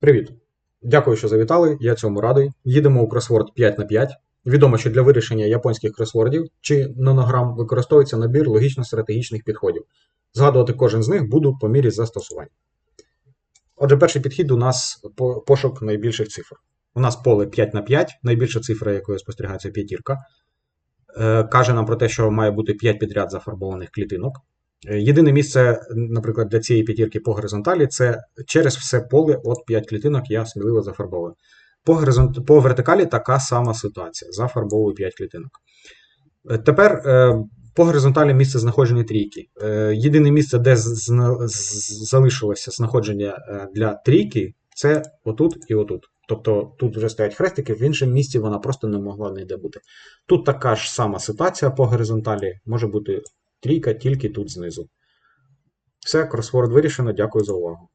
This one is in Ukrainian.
Привіт! Дякую, що завітали. Я цьому радий. Їдемо у кросворд 5 на 5. Відомо, що для вирішення японських кросвордів чи нонограм використовується набір логічно-стратегічних підходів. Згадувати кожен з них буду по мірі застосування. Отже, перший підхід у нас пошук найбільших цифр. У нас поле 5 на 5, найбільша цифра, якою спостерігається п'ятірка. Е, Каже нам про те, що має бути 5 підряд зафарбованих клітинок. Е, Єдине місце, наприклад, для цієї п'ятірки по горизонталі це через все поле от 5 клітинок я сміливо зафарбовую. По, горизонт... по вертикалі така сама ситуація. Зафарбовую 5 клітинок. Е, Тепер е, по горизонталі місце знаходження трійки. Єдине місце, де залишилося знаходження для трійки, це отут і отут. Тобто тут вже стоять хрестики, в іншому місці вона просто не могла ніде бути. Тут така ж сама ситуація по горизонталі, може бути трійка тільки тут знизу. Все, кросворд вирішено. Дякую за увагу.